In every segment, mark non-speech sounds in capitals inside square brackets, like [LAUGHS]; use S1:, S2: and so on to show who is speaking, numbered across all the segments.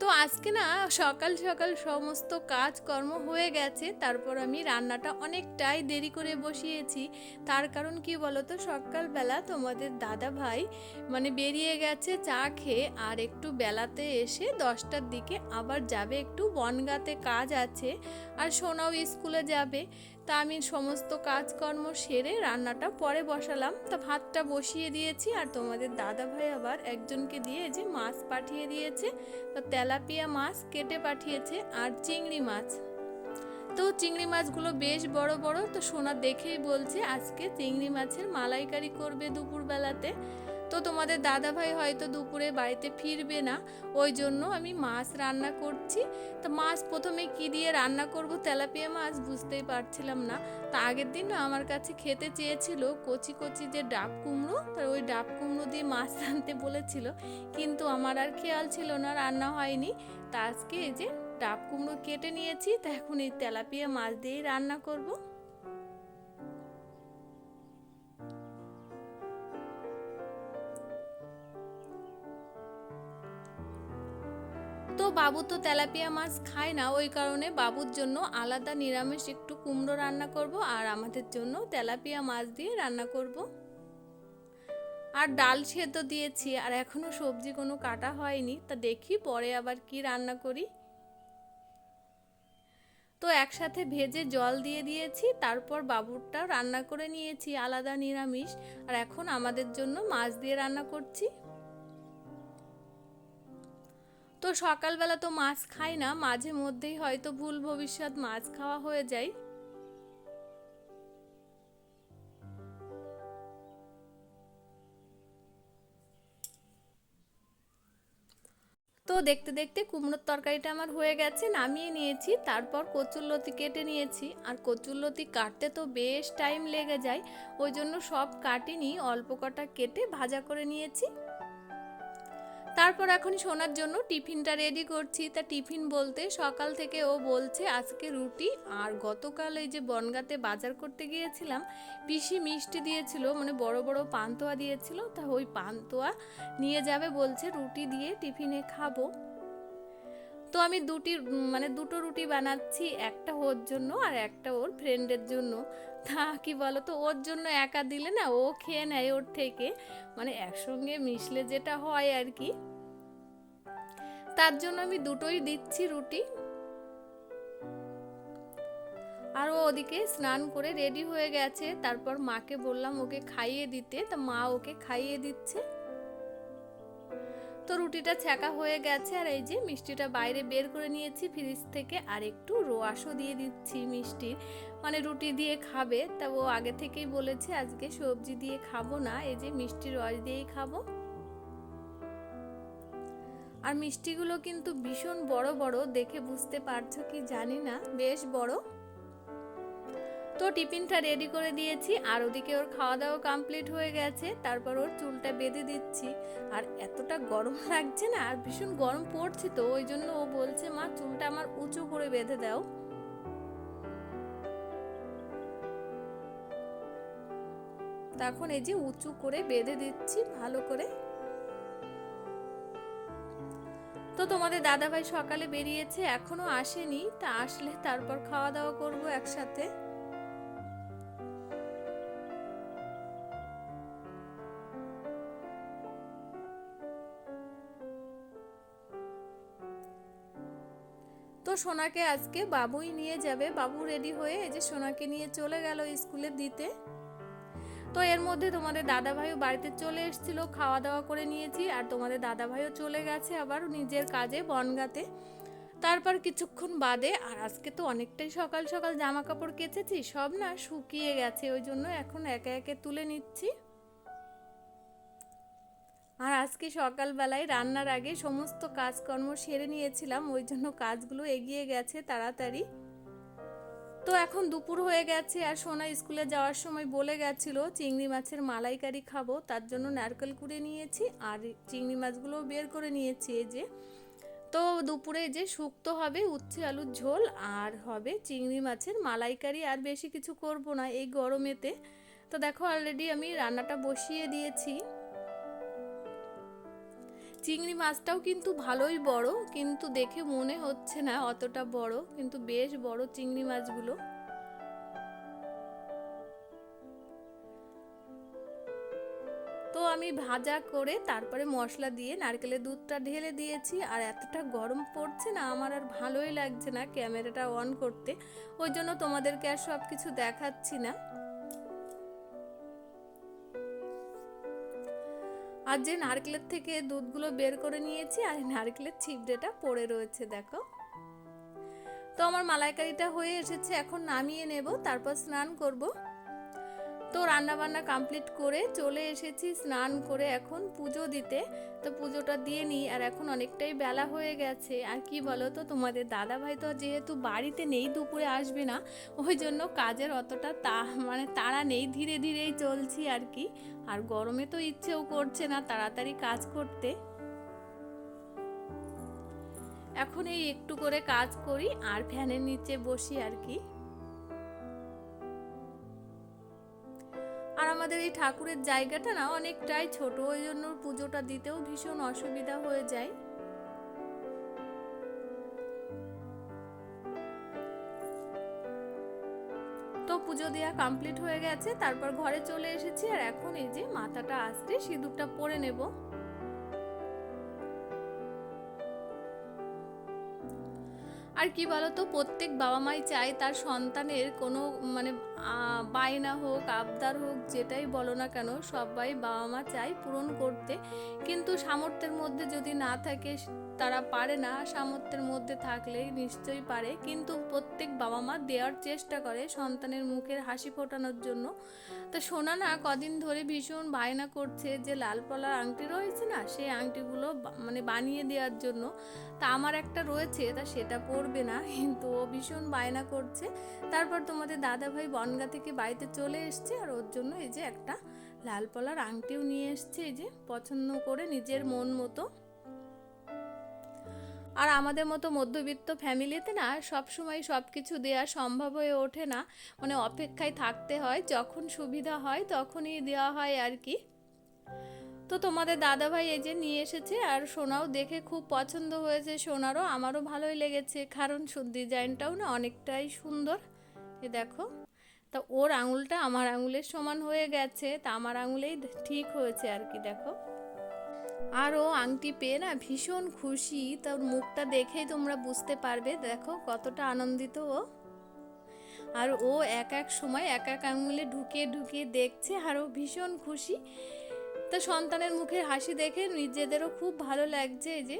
S1: তো আজকে না সকাল সকাল সমস্ত কাজকর্ম হয়ে গেছে, তারপর আমি রান্নাটা অনেকটাই দেরি করে বসিয়েছি। তার কারণ কি বলতো, সকালবেলা তোমাদের দাদা ভাই মানে বেরিয়ে গেছে চা খেয়ে, আর একটু বেলাতে এসে দশটার দিকে আবার যাবে, একটু বনগাতে কাজ আছে, আর সোনাও স্কুলে যাবে। তা আমি সমস্ত কাজকর্ম সেরে রান্নাটা পরে বসালাম। তা ভাতটা বসিয়ে দিয়েছি আর তোমাদের দাদা ভাই আবার একজনকে দিয়ে যে মাছ পাঠিয়ে দিয়েছে। তো তেলাপিয়া মাছ কেটে পাঠিয়েছে আর চিংড়ি মাছ। তো চিংড়ি মাছগুলো বেশ বড় বড়, তো সোনা দেখেই বলছে আজকে চিংড়ি মাছের মালাইকারি করবে দুপুরবেলাতে। তো তোমাদের দাদা ভাই হয়তো দুপুরে বাড়িতে ফিরবে না, ওই জন্য আমি মাছ রান্না করছি। তো মাছ প্রথমে কি দিয়ে রান্না করব তেলাপিয়া মাছ বুঝতেই পারছিলাম না। তা আগের দিন আমার কাছে খেতে চেয়েছিল কচি কচি যে ডাব কুমড়ো, তো ওই ডাব কুমড়ো দিয়ে মাছ [LAUGHS] রানতে বলেছিল। কিন্তু আমার আর খেয়াল ছিল না, রান্না হয়নি। তা আজকে এই যে ডাব কুমড়ো কেটে নিয়েছি, তা এখন এই তেলাপিয়া মাছ দিয়েই রান্না করব। বাবু তো তেলাপিয়া মাছ খায় না, ওই কারণে বাবুর জন্য আলাদা নিরামিষ একটু কুমড়ো রান্না করব আর আমাদের জন্য তেলাপিয়া মাছ দিয়ে রান্না করব। আর ডাল সেদ্ধ দিয়েছি, আর এখনও সবজি কোনো কাটা হয়নি, তা দেখি পরে আবার কি রান্না করি। তো একসাথে ভেজে জল দিয়ে দিয়েছি, তারপর বাবুরটা রান্না করে নিয়েছি, আলাদা নিরামিষ। আর এখন আমাদের জন্য মাছ দিয়ে রান্না করছি। তো সকালবেলা তো মাছ খাই না মাঝে মধ্যেই হয়তো ভুল ভবিষ্যৎ মাছ খাওয়া হয়ে যায়। তো দেখতে দেখতে কুমড়োর তরকারিটা আমার হয়ে গেছে নামিয়ে নিয়েছি তারপর কচুরলতি কেটে নিয়েছি। আর কচুরলতি কাটতে তো বেশ টাইম লেগে যায় ওই জন্য সব কাটিনি অল্প কটা কেটে ভাজা করে নিয়েছি। তারপর এখন শোনার জন্য টিফিনটা রেডি করছি। তা টিফিন বলতে সকাল থেকে ও বলছে আজকে রুটি আর গতকাল এই যে বনগাতে বাজার করতে গিয়েছিলাম, পিসি মিষ্টি দিয়েছিল মানে বড় বড় পান্তুয়া দিয়েছিল, তা ওই পান্তুয়া নিয়ে যাবে বলছে রুটি দিয়ে টিফিনে খাব। তো আমি দুটি মানে দুটো রুটি বানাচ্ছি, একটা ওর জন্য আর একটা ওর ফ্রেন্ডের জন্য। তা কি বলো তো ওর জন্য একা দিলে না ও খেয়ে নেয় ওর থেকে। মানে একসঙ্গে মিশলে যেটা হয় আর কি। তার জন্য আমি দুটোই দিচ্ছি রুটি। আর ও ওদিকে স্নান করে রেডি হয়ে গেছে। তারপর মাকে বললাম ওকে খাইয়ে দিতে। তা মা ওকে খাইয়ে দিচ্ছে। তো রুটিটা ছ্যাঁকা হয়ে গেছে। আর এই যে মিষ্টিটা বাইরে বের করে নিয়েছি ফ্রিজ থেকে। আর একটু রোয়াশও দিয়ে দিচ্ছি মিষ্টির মানে রুটি দিয়ে খাবে। তা ও আগে থেকেই বলেছে, আজকে সবজি দিয়ে খাব না। এই যে মিষ্টির রস দিয়েই খাব। আর মিষ্টিগুলো কিন্তু ভীষণ বড় বড়, দেখে বুঝতে পারছ কি জানি না, বেশ বড়। তো টিফিনটা রেডি করে দিয়েছি, আর ওদিকে ওর খাওয়া দাওয়া কমপ্লিট হয়ে গেছে, তারপর ওর চুলটা বেঁধে দিচ্ছি। আর এতটা গরম [LAUGHS] লাগছে না, আর ভীষণ গরম পড়ছে তো, ওই জন্য ও বলছে, মা, চুলটা আমার উঁচু করে বেঁধে দাও। তখন এই যে উঁচু করে বেঁধে দিচ্ছি, ভালো করে। তো তোমাদের দাদাভাই সকালে বেরিয়েছে, এখনও আসেনি, তা আসলে তারপর খাওয়া দাওয়া করব একসাথে। তো সোনাকে আজকে বাবুই নিয়ে যাবে, বাবু রেডি হয়ে এই যে সোনাকে নিয়ে চলে গেল স্কুলে দিতে। তো এর মধ্যে তোমাদের দাদা ভাইও বাড়িতে চলে এসেছিল খাওয়া দাওয়া করে নিয়েছি আর তোমাদের দাদা ভাইও চলে গেছে আবার নিজের কাজে বনগাতে। তারপর কিছুক্ষণ বাদে, আর আজকে তো অনেকটাই সকাল সকাল জামা কাপড় কেচেছি, সব না শুকিয়ে গেছে, ওই জন্য এখন একে একে তুলে নিচ্ছি। আর আজকে সকালবেলায় রান্নার আগে সমস্ত কাজকর্ম সেরে নিয়েছিলাম, ওই জন্য কাজগুলো এগিয়ে গেছে তাড়াতাড়ি। তো এখন দুপুর হয়ে গেছে আর সোনা স্কুলে যাওয়ার সময় বলে গেছিল, চিংড়ি মাছের মালাইকারি খাব, তার জন্য নারকেল কুড়ে নিয়েছি আর চিংড়ি মাছগুলোও বের করে নিয়েছি এই যে। তো দুপুরে যে শুক্তো হবে উচ্ছে আলুর ঝোল আর হবে চিংড়ি মাছের মালাইকারি, আর বেশি কিছু করব না এই গরমেতে। তো দেখো অলরেডি আমি রান্নাটা বসিয়ে দিয়েছি। চিংড়ি মাছটাও কিন্তু ভালোই বড়, কিন্তু দেখে মনে হচ্ছে না অতটা বড়, কিন্তু বেশ বড় চিংড়ি মাছগুলো। তো আমি ভাজা করে তারপরে মশলা দিয়ে নারকেলের দুধটা ঢেলে দিয়েছি, আর এতটা গরম পড়ছে না, আমার আর ভালোই লাগছে না ক্যামেরাটা অন করতে। ওই জন্য তোমাদেরকে আর সব কিছু দেখাচ্ছি না। আর যে নারকেলের থেকে দুধগুলো বের করে নিয়েছি আর নারকেলের ছিপড়েটা পড়ে রয়েছে, দেখো। তো আমার মালাইকারিটা হয়ে এসেছে, এখন নামিয়ে নেব, তারপর স্নান করব। তো রান্না বান্না কমপ্লিট করে চলে এসেছি স্নান করে এখন পুজো দিতে। তো পুজোটা দিয়ে নিই আর এখন অনেকটাই বেলা হয়ে গেছে। আর কি বলো তো, তোমাদের দাদা ভাই তো যেহেতু বাড়িতে নেই, দুপুরে আসবে না, ওই জন্য কাজের অতটা তা মানে তাড়া নেই, ধীরে ধীরেই চলছি আর কি। আর গরমে তো ইচ্ছেও করছে না তাড়াতাড়ি কাজ করতে। এখন এই একটু করে কাজ করি আর ফ্যানের নিচে বসি আর কি। আমাদের এই ঠাকুরের জায়গাটা না অনেকটাই ছোট, ওই জন্য পুজোটা দিতেও ভীষণ অসুবিধা হয়ে যায়। তো পুজো দেওয়া কমপ্লিট হয়ে গেছে, তারপর ঘরে চলে এসেছি আর এখন এই যে মাথাটা আসতে সিঁদুরটা পরে নেব। আর কি বলতো, প্রত্যেক বাবা মাই চায় তার সন্তানের কোনো মানে বায়না হোক, আবদার হোক, যেটাই বলো না কেন, সবাই বাবা মা চায় পূরণ করতে। কিন্তু সামর্থ্যের মধ্যে যদি না থাকে তারা পারে না, সামর্থ্যের মধ্যে থাকলে নিশ্চয়ই পারে। কিন্তু প্রত্যেক বাবা মা দেওয়ার চেষ্টা করে সন্তানের মুখের হাসি ফোটানোর জন্য। তা শোনা না কদিন ধরে ভীষণ বায়না করছে যে, লাল পলার আংটি রয়েছে না, সেই আংটিগুলো মানে বানিয়ে দেওয়ার জন্য। তা আমার একটা রয়েছে, তা সেটা পরবে না, কিন্তু ও ভীষণ বায়না করছে। তারপর তোমাদের দাদা ভাই বনগা থেকে বাড়িতে চলে এসছে, আর ওর জন্য এই যে একটা লাল পলার আংটিও নিয়ে এসছে, এই যে পছন্দ করে নিজের মন মতো। আর আমাদের মতো মধ্যবিত্ত ফ্যামিলিতে না সব সময় সব কিছু দেওয়া সম্ভব হয়ে ওঠে না। মানে অপেক্ষায় থাকতে হয়, যখন সুবিধা হয় তখনই দেওয়া হয় আর কি। তো তোমাদের দাদাভাই এই যে নিয়ে এসেছে আর সোনাও দেখে খুব পছন্দ হয়েছে সোনারও, আমারও ভালোই লেগেছে। কারণ ডিজাইনটাও না অনেকটাই সুন্দর। এ দেখো, তা ওর আঙুলটা আমার আঙুলের সমান হয়ে গেছে, তা আমার আঙুলেই ঠিক হয়েছে আর কি, দেখো। আর ও আংটি পেয়ে না ভীষণ খুশি। তার মুখটা দেখেই তোমরা বুঝতে পারবে, দেখো কতটা আনন্দিত ও। আর ও এক এক সময় এক এক আঙুলে ঢুকিয়ে ঢুকিয়ে দেখছে আর ও ভীষণ খুশি। তো সন্তানের মুখের হাসি দেখে নিজেদেরও খুব ভালো লাগছে যে।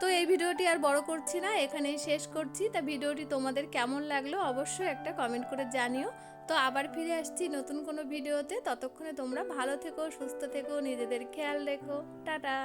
S1: তো এই ভিডিওটি আর বড় করছি না, এখানেই শেষ করছি। তা ভিডিওটি তোমাদের কেমন লাগল অবশ্যই একটা কমেন্ট করে জানিও। তো আবার ফিরে আসছি নতুন কোনো ভিডিওতে। ততক্ষণে তোমরা ভালো থেকো, সুস্থ থেকো, নিজেদের খেয়াল রেখো। টাটা।